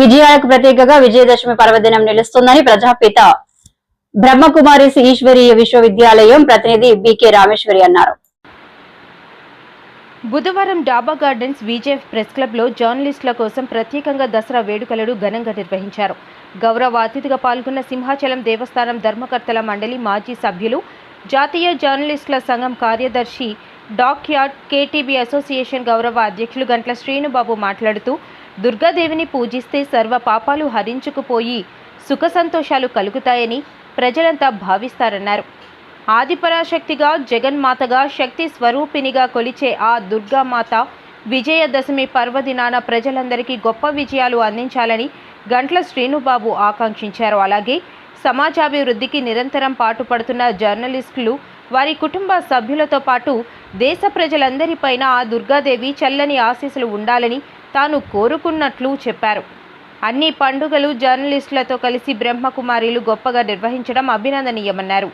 విజయాలకు ప్రతీకగా విజయదశమి పర్వదినం నిలుస్తుందని ప్రజాపిత బ్రహ్మకుమారి ఈశ్వరీయ విశ్వవిద్యాలయం ప్రతినిధి బికే రామేశ్వరి అన్నారు. బుధవారం డాబా గార్డెన్స్ విజేఎఫ్ ప్రెస్ క్లబ్లో జర్నలిస్టుల కోసం ప్రత్యేకంగా దసరా వేడుకలను ఘనంగా నిర్వహించారు. గౌరవ అతిథిగా పాల్గొన్న సింహాచలం దేవస్థానం ధర్మకర్తల మండలి మాజీ సభ్యులు జాతీయ జర్నలిస్టుల సంఘం కార్యదర్శి డాక్ యార్డ్ కేటీబీ అసోసియేషన్ గౌరవ అధ్యక్షులు గంట్ల శ్రీనుబాబు మాట్లాడుతూ దుర్గాదేవిని పూజిస్తే సర్వ పాపాలు హరించుకుపోయి సుఖ సంతోషాలు కలుగుతాయని ప్రజలంతా భావిస్తారన్నారు. ఆదిపరాశక్తిగా జగన్మాతగా శక్తి స్వరూపిణిగా కొలిచే ఆ దుర్గామాత విజయదశమి పర్వదినాన ప్రజలందరికీ గొప్ప విజయాలు అందించాలని గంట్ల శ్రీనుబాబు ఆకాంక్షించారు. అలాగే సమాజాభివృద్ధికి నిరంతరం పాటుపడుతున్న జర్నలిస్టులు వారి కుటుంబ సభ్యులతో పాటు దేశ ప్రజలందరిపైన ఆ దుర్గాదేవి చల్లని ఆశీస్సులు ఉండాలని తాను కోరుకున్నట్లు చెప్పారు. అన్ని పండుగలు జర్నలిస్టులతో కలిసి బ్రహ్మకుమారిలు గొప్పగా నిర్వహించడం అభినందనీయమన్నారు.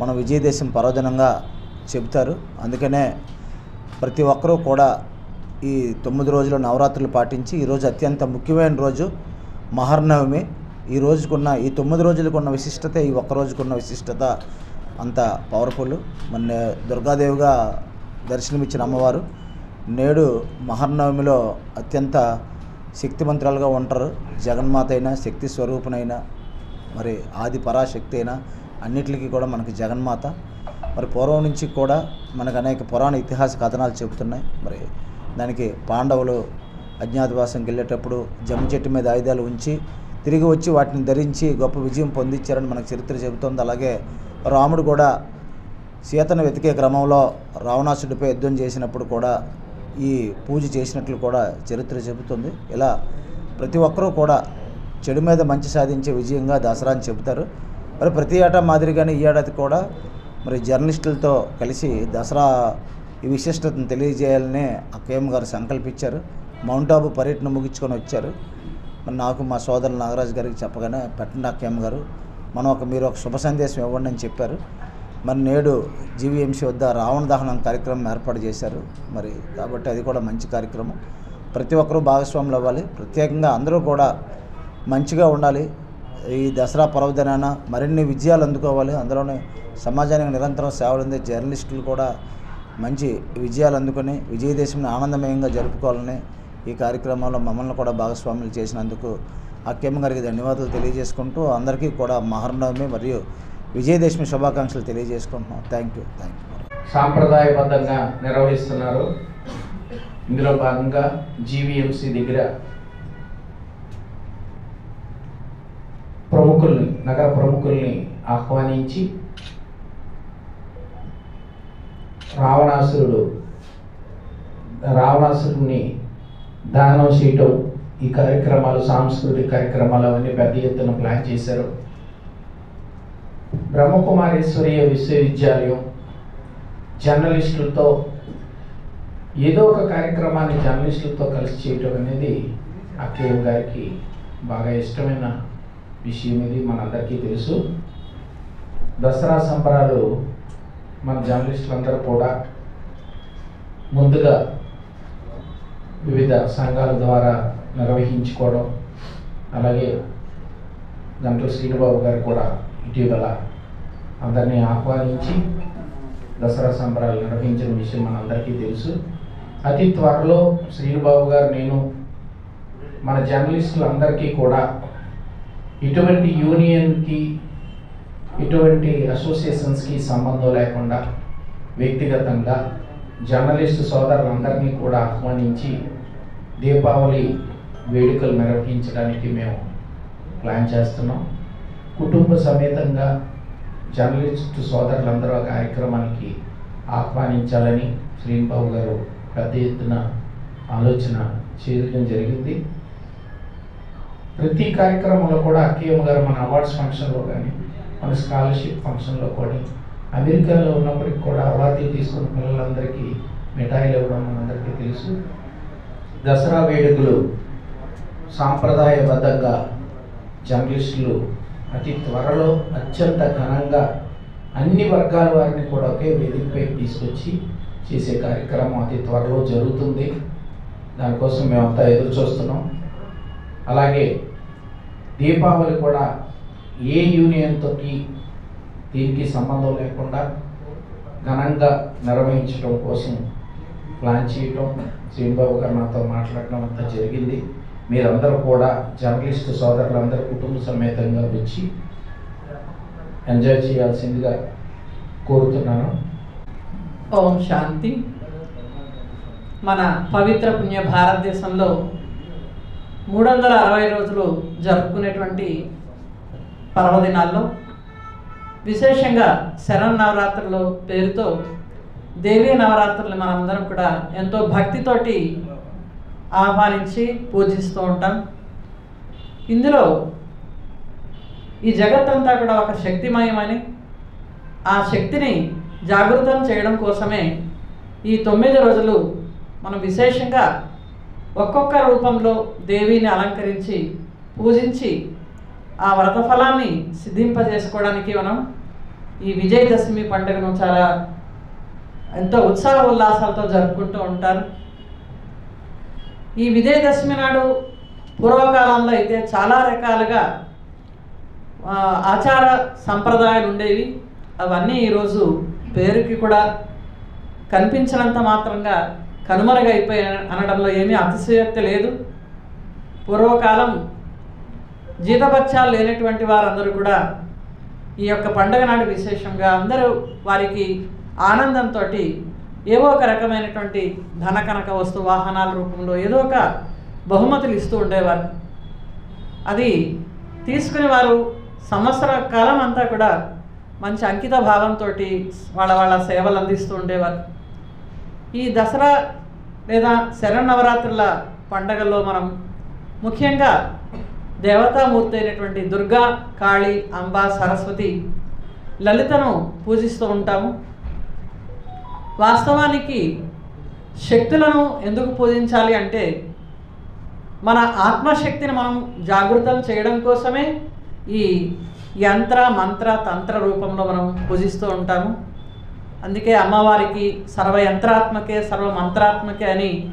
మన విజయదేశం పరోజనంగా చెబుతారు. అందుకనే ప్రతి ఒక్కరూ కూడా ఈ తొమ్మిది రోజులు నవరాత్రులు పాటించి ఈరోజు అత్యంత ముఖ్యమైన రోజు మహర్నవమి. ఈ రోజుకున్న ఈ తొమ్మిది రోజులకున్న విశిష్టత ఈ ఒక్క రోజుకున్న విశిష్టత అంత పవర్ఫుల్ మన దుర్గాదేవిగా దర్శనమిచ్చిన అమ్మవారు. నేడు మహర్నవమిలో అత్యంత శక్తిమంత్రాలుగా ఉంటారు. జగన్మాత అయినా శక్తి స్వరూపునైనా మరి ఆది పరాశక్తి అయినా అన్నిటికీ కూడా మనకి జగన్మాత. మరి పూర్వం నుంచి కూడా మనకు అనేక పురాణ ఇతిహాస కథనాలు చెబుతున్నాయి. మరి దానికి పాండవులు అజ్ఞాతవాసంకి వెళ్ళేటప్పుడు జమ్మి చెట్టు మీద ఆయుధాలు ఉంచి తిరిగి వచ్చి వాటిని ధరించి గొప్ప విజయం పొందించారని మనకు చరిత్ర చెబుతోంది. అలాగే రాముడు కూడా సీతను వెతికే క్రమంలో రావణాసుడిపై యుద్ధం చేసినప్పుడు కూడా ఈ పూజ చేసినట్లు కూడా చరిత్ర చెబుతుంది. ఇలా ప్రతి ఒక్కరూ కూడా చెడు మీద మంచి సాధించే విజయంగా దసరా అని చెబుతారు. మరి ప్రతి ఏటా మాదిరిగానే ఈ ఏడాది కూడా మరి జర్నలిస్టులతో కలిసి దసరా ఈ విశిష్టతను తెలియజేయాలని అక్కయ్యమ్మ గారు సంకల్పించారు. మౌంట్ ఆబు పర్యటన ముగించుకొని వచ్చారు. మరి నాకు మా సోదరులు నాగరాజు గారికి చెప్పగానే పెట్టండి అక్కయ్యమ్మ గారు. మనం ఒక మీరు ఒక శుభ సందేశం ఇవ్వండి అని చెప్పారు. మరి నేడు జీవీఎంసీ వద్ద రావణ దహనం కార్యక్రమం ఏర్పాటు చేశారు. మరి కాబట్టి అది కూడా మంచి కార్యక్రమం. ప్రతి ఒక్కరూ భాగస్వాములు అవ్వాలి. ప్రత్యేకంగా అందరూ కూడా మంచిగా ఉండాలి. ఈ దసరా పర్వదినాన మరిన్ని విజయాలు అందుకోవాలి. అందులోనే సమాజానికి నిరంతరం సేవలు అందే జర్నలిస్టులు కూడా మంచి విజయాలు అందుకొని విజయదేశంని ఆనందమయంగా జరుపుకోవాలని ఈ కార్యక్రమంలో మమ్మల్ని కూడా భాగస్వాములు చేసినందుకు అక్కెమ్మ గారికి ధన్యవాదాలు తెలియజేసుకుంటూ అందరికీ కూడా మహర్నవమి మరియు విజయదశమి శుభాకాంక్షలు తెలియజేసుకుంటున్నాం. థ్యాంక్ యూ థ్యాంక్ యూ సాంప్రదాయబద్ధంగా నిర్వహిస్తున్నారు. ఇందులో భాగంగా జీవీఎంసీ దగ్గర ప్రముఖుల్ని నగర ప్రముఖుల్ని ఆహ్వానించి రావణాసురుడు రావణాసురుడిని దానం చేయటం ఈ కార్యక్రమాలు సాంస్కృతిక కార్యక్రమాలు అవన్నీ పెద్ద ఎత్తున ప్లాన్ చేశారు. బ్రహ్మకుమారేశ్వరీయ విశ్వవిద్యాలయం జర్నలిస్టులతో ఏదో ఒక కార్యక్రమాన్ని జర్నలిస్టులతో కలిసి చేయటం అనేది అక్కయ్య గారికి బాగా ఇష్టమైన విషయం ఇది మనందరికీ తెలుసు. దసరా సంబరాలు మన జర్నలిస్టులందరూ కూడా ముందుగా వివిధ సంఘాల ద్వారా నిర్వహించుకోవడం అలాగే దాంట్లో శ్రీనుబాబు గారు కూడా ఇటీవల అందరినీ ఆహ్వానించి దసరా సంబరాలు నిర్వహించిన విషయం మనందరికీ తెలుసు. అతి త్వరలో శ్రీనుబాబు గారు నేను మన జర్నలిస్టులందరికీ కూడా ఇటువంటి యూనియన్కి ఇటువంటి అసోసియేషన్స్కి సంబంధం లేకుండా వ్యక్తిగతంగా జర్నలిస్టు సోదరులందరినీ కూడా ఆహ్వానించి దీపావళి వేడుకలు నిర్వహించడానికి మేము ప్లాన్ చేస్తున్నాం. కుటుంబ సమేతంగా జర్నలిస్టు సోదరులందరూ ఆ కార్యక్రమానికి ఆహ్వానించాలని శ్రీనిబాబు గారు పెద్ద ఎత్తున ఆలోచన చేయడం జరిగింది. ప్రతి కార్యక్రమంలో కూడా అక్కయ్యమ్మ గారు మన అవార్డ్స్ ఫంక్షన్లో కానీ మన స్కాలర్షిప్ ఫంక్షన్లో కూడా అమెరికాలో ఉన్నప్పటికి కూడా అవార్డులు తీసుకున్న పిల్లలందరికీ మిఠాయిలు ఇవ్వడం మనందరికీ తెలుసు. దసరా వేడుకలు సాంప్రదాయబద్ధంగా జర్నలిస్టులు అతి త్వరలో అత్యంత ఘనంగా అన్ని వర్గాల వారిని కూడా ఒకే వేదికపై తీసుకొచ్చి చేసే కార్యక్రమం అతి త్వరలో జరుగుతుంది. దానికోసం మేమంతా ఎదురు చూస్తున్నాం. అలాగే దీపావళి కూడా ఏ యూనియన్తోటి దీనికి సంబంధం లేకుండా ఘనంగా నిర్వహించడం కోసం ప్లాన్ చేయటం శ్రీబాబు గారు నాతో మాట్లాడడం అంతా జరిగింది. మీరందరూ కూడా జర్నలిస్ట్ సోదరులందరూ కుటుంబ సమేతంగా వచ్చి ఎంజాయ్ చేయాల్సిందిగా కోరుతున్నాను. ఓం శాంతి. మన పవిత్ర పుణ్య భారతదేశంలో మూడు వందల అరవై రోజులు జరుపుకునేటువంటి పర్వదినాల్లో విశేషంగా శరన్నవరాత్రుల పేరుతో దేవీ నవరాత్రులు మనందరం కూడా ఎంతో భక్తితోటి ఆహ్వానించి పూజిస్తూ ఉంటాం. ఇందులో ఈ జగత్తంతా కూడా ఒక శక్తిమయమని ఆ శక్తిని జాగృతం చేయడం కోసమే ఈ తొమ్మిది రోజులు మనం విశేషంగా ఒక్కొక్క రూపంలో దేవిని అలంకరించి పూజించి ఆ వ్రత ఫలాన్ని సిద్ధింపజేసుకోవడానికి మనం ఈ విజయదశమి పండుగను చాలా ఎంతో ఉత్సాహ ఉల్లాసాలతో జరుపుకుంటూ ఉంటారు. ఈ విజయదశమి నాడు పూర్వకాలంలో అయితే చాలా రకాలుగా ఆచార సంప్రదాయాలు ఉండేవి. అవన్నీ ఈరోజు పేరుకి కూడా కనిపించినంత మాత్రంగా కనుమరుగైపోయి అనడంలో ఏమీ అతిశయోక్తి లేదు. పూర్వకాలం జీతపత్యాలు లేనటువంటి వారందరూ కూడా ఈ యొక్క పండగ నాడు విశేషంగా అందరూ వారికి ఆనందంతో ఏవో ఒక రకమైనటువంటి ధన కనక వస్తు వాహనాల రూపంలో ఏదో ఒక బహుమతులు ఇస్తూ ఉండేవారు. అది తీసుకునే వారు సంవత్సర కాలం అంతా కూడా మంచి అంకిత భావంతో వాళ్ళ వాళ్ళ సేవలు అందిస్తూ ఉండేవారు. ఈ దసరా లేదా శరన్నవరాత్రుల పండగల్లో మనం ముఖ్యంగా దేవతామూర్తి అయినటువంటి దుర్గా కాళీ అంబ సరస్వతి లలితను పూజిస్తూ ఉంటాము. వాస్తవానికి శక్తులను ఎందుకు పూజించాలి అంటే మన ఆత్మశక్తిని మనం జాగృతం చేయడం కోసమే ఈ యంత్ర మంత్ర తంత్ర రూపంలో మనం పూజిస్తూ ఉంటాము. అందుకే అమ్మవారికి సర్వ యంత్రాత్మకే సర్వ మంత్రాత్మకే అని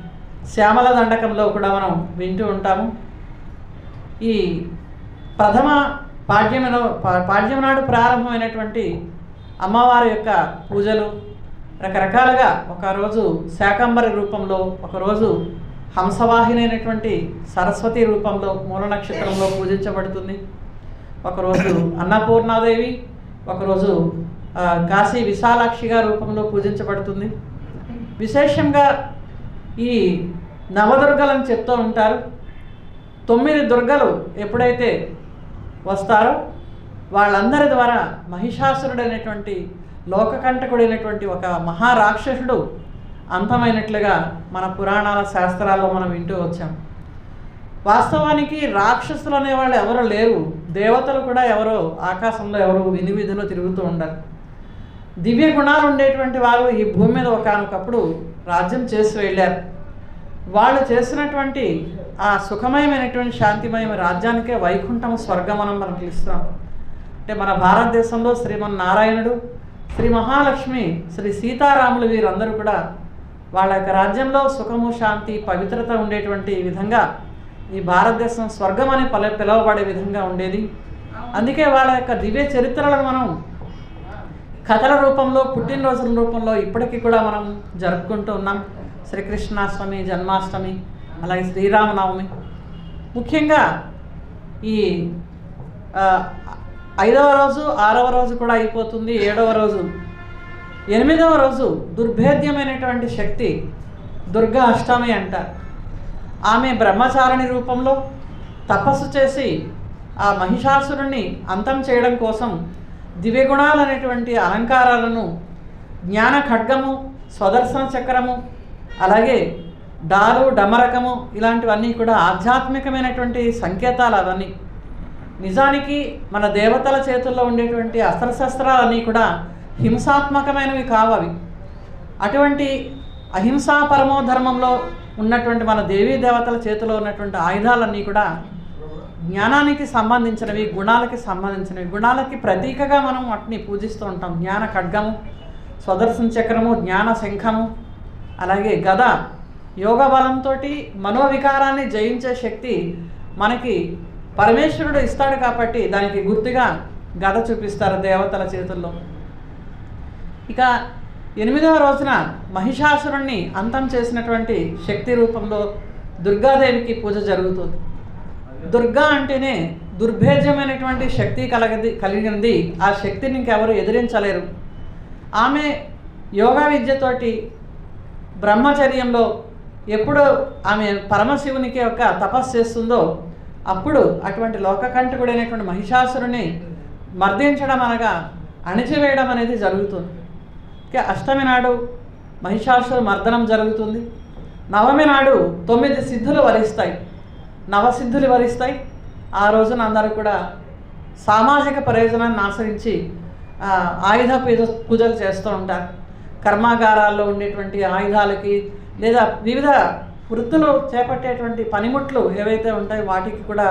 శ్యామల దండకంలో కూడా మనం వింటూ ఉంటాము. ఈ ప్రథమ పాడ్యమున పా- పాడ్యం నాడు ప్రారంభమైనటువంటి అమ్మవారి యొక్క పూజలు రకరకాలుగా ఒకరోజు శాకంబరి రూపంలో ఒకరోజు హంసవాహినైనటువంటి సరస్వతి రూపంలో మూల నక్షత్రంలో పూజించబడుతుంది. ఒకరోజు అన్నపూర్ణాదేవి ఒకరోజు కాశీ విశాలాక్షిగా రూపంలో పూజించబడుతుంది. విశేషంగా ఈ నవదుర్గలను చెప్తూ ఉంటారు. తొమ్మిది దుర్గలు ఎప్పుడైతే వస్తారో వాళ్ళందరి ద్వారా మహిషాసురుడైనటువంటి లోకకంటకుడైనటువంటి ఒక మహారాక్షసుడు అంతమైనట్లుగా మన పురాణాల శాస్త్రాల్లో మనం వింటూ వచ్చాం. వాస్తవానికి రాక్షసులు అనేవాళ్ళు ఎవరు లేరు. దేవతలు కూడా ఎవరో ఆకాశంలో ఎవరు వినివిధిలో తిరుగుతూ ఉండరు దివ్య గుణాలు ఉండేటువంటి వారు ఈ భూమి మీద ఒకనొకప్పుడు రాజ్యం చేసి వెళ్ళారు. వాళ్ళు చేసినటువంటి ఆ సుఖమయమైనటువంటి శాంతిమయమైన రాజ్యానికే వైకుంఠం స్వర్గమనం మనం పిలుస్తాం. అంటే మన భారతదేశంలో శ్రీమన్నారాయణుడు శ్రీ మహాలక్ష్మి శ్రీ సీతారాములు వీరందరూ కూడా వాళ్ళ యొక్క రాజ్యంలో సుఖము శాంతి పవిత్రత ఉండేటువంటి విధంగా ఈ భారతదేశం స్వర్గం అని పల పిలువబడే విధంగా ఉండేది. అందుకే వాళ్ళ యొక్క దివ్య చరిత్రలను మనం కథల రూపంలో పుట్టినరోజుల రూపంలో ఇప్పటికీ కూడా మనం జరుపుకుంటూ ఉన్నాం. శ్రీకృష్ణాష్టమి జన్మాష్టమి అలాగే శ్రీరామనవమి. ముఖ్యంగా ఈ ఐదవ రోజు ఆరవ రోజు కూడా అయిపోతుంది. ఏడవ రోజు. ఎనిమిదవ రోజు దుర్భేద్యమైనటువంటి శక్తి దుర్గా అష్టమి అంట. ఆమె బ్రహ్మచారిణి రూపంలో తపస్సు చేసి ఆ మహిషాసురుణ్ణి అంతం చేయడం కోసం దివ్యగుణాలు అనేటువంటి అలంకారాలను జ్ఞాన ఖడ్గము స్వదర్శన చక్రము అలాగే డాలు డమరకము ఇలాంటివన్నీ కూడా ఆధ్యాత్మికమైనటువంటి సంకేతాలు అవన్నీ నిజానికి మన దేవతల చేతుల్లో ఉండేటువంటి అస్త్రశస్త్రాలన్నీ కూడా హింసాత్మకమైనవి కావవి. అటువంటి అహింసా పరమో ధర్మంలో ఉన్నటువంటి మన దేవీ దేవతల చేతిలో ఉన్నటువంటి ఆయుధాలన్నీ కూడా జ్ఞానానికి సంబంధించినవి గుణాలకి సంబంధించినవి. గుణాలకి ప్రతీకగా మనం వాటిని పూజిస్తూ ఉంటాం. జ్ఞాన ఖడ్గము స్వదర్శన చక్రము జ్ఞాన శంఖము అలాగే గద యోగ బలంతో మనోవికారాన్ని జయించే శక్తి మనకి పరమేశ్వరుడు ఇస్తాడు కాబట్టి దానికి గుర్తుగా గద చూపిస్తారు దేవతల చేతుల్లో. ఇక ఎనిమిదవ రోజున మహిషాసురుణ్ణి అంతం చేసినటువంటి శక్తి రూపంలో దుర్గాదేవికి పూజ జరుగుతుంది. దుర్గా అంటేనే దుర్భేద్యమైనటువంటి శక్తి కలగది కలిగింది ఆ శక్తిని ఇంకెవరు ఎదిరించలేరు. ఆమె యోగా విద్యతోటి బ్రహ్మచర్యంలో ఎప్పుడు ఆమె పరమశివునికి యొక్క తపస్సు చేస్తుందో అప్పుడు అటువంటి లోకకంఠకుడైనటువంటి మహిషాసురుని మర్దించడం అనగా అణిచివేయడం అనేది జరుగుతుంది. ఇక అష్టమి నాడు మహిషాసుర మర్దనం జరుగుతుంది. నవమి నాడు తొమ్మిది సిద్ధులు వరిస్తాయి. నవసిద్ధులు వరిస్తాయి. ఆ రోజున అందరూ కూడా సామాజిక ప్రయోజనాన్ని ఆశ్రయించి ఆయుధ పూజ పూజలు చేస్తూ ఉంటారు. కర్మాగారాల్లో ఉండేటువంటి ఆయుధాలకి లేదా వివిధ వృత్తులు చేపట్టేటువంటి పనిముట్లు ఏవైతే ఉంటాయో వాటికి కూడా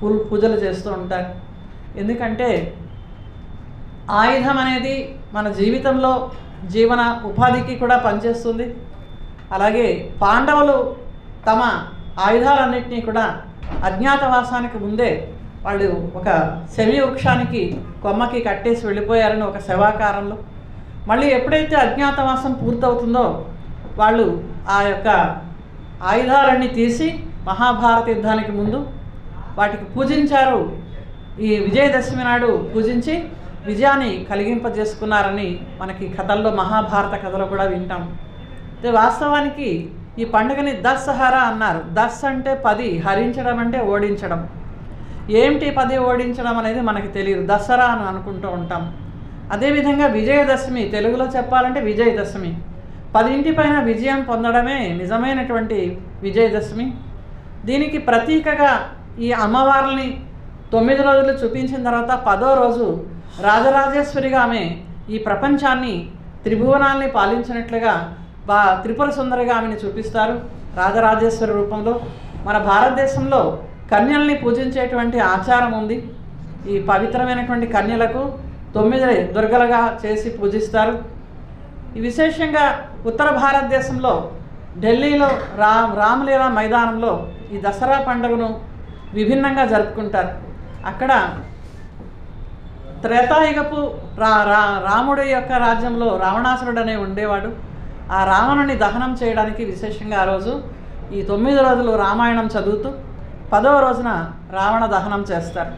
పూ పూజలు చేస్తూ ఉంటారు. ఎందుకంటే ఆయుధం అనేది మన జీవితంలో జీవన ఉపాధికి కూడా పనిచేస్తుంది. అలాగే పాండవులు తమ ఆయుధాలన్నింటినీ కూడా అజ్ఞాతవాసానికి ముందే వాళ్ళు ఒక శమి వృక్షానికి కొమ్మకి కట్టేసి వెళ్ళిపోయారని ఒక శవాకారంలో. మళ్ళీ ఎప్పుడైతే అజ్ఞాతవాసం పూర్తవుతుందో వాళ్ళు ఆ యొక్క ఆయుధాలన్నీ తీసి మహాభారత యుద్ధానికి ముందు వాటికి పూజించారు. ఈ విజయదశమి నాడు పూజించి విజయాన్ని కలిగింపజేసుకున్నారని మనకి కథల్లో మహాభారత కథలో కూడా వింటాం. వాస్తవానికి ఈ పండుగని దస్సహరా అన్నారు. దస్ అంటే పది హరించడం అంటే ఓడించడం. ఏమిటి పది ఓడించడం అనేది మనకి తెలియదు. దసరా అని అనుకుంటూ ఉంటాం. అదేవిధంగా విజయదశమి తెలుగులో చెప్పాలంటే విజయదశమి. పదింటి పైన విజయం పొందడమే నిజమైనటువంటి విజయదశమి. దీనికి ప్రతీకగా ఈ అమ్మవారిని తొమ్మిది రోజులు చూపించిన తర్వాత పదో రోజు రాజరాజేశ్వరిగా ఆమె ఈ ప్రపంచాన్ని త్రిభువనాల్ని పాలించినట్లుగా బా త్రిపుర సుందరిగా ఆమెను చూపిస్తారు రాజరాజేశ్వరి రూపంలో. మన భారతదేశంలో కన్యల్ని పూజించేటువంటి ఆచారం ఉంది. ఈ పవిత్రమైనటువంటి కన్యలకు తొమ్మిది దుర్గలుగా చేసి పూజిస్తారు. విశేషంగా ఉత్తర భారతదేశంలో ఢిల్లీలో రా రామలీలా మైదానంలో ఈ దసరా పండుగను విభిన్నంగా జరుపుకుంటారు. అక్కడ త్రేతాయుగపు రా రా రాముడి యొక్క రాజ్యంలో రావణాసురుడు అనే ఉండేవాడు. ఆ రావణుని దహనం చేయడానికి విశేషంగా ఆ రోజు ఈ తొమ్మిది రోజులు రామాయణం చదువుతూ పదవ రోజున రావణ దహనం చేస్తారు.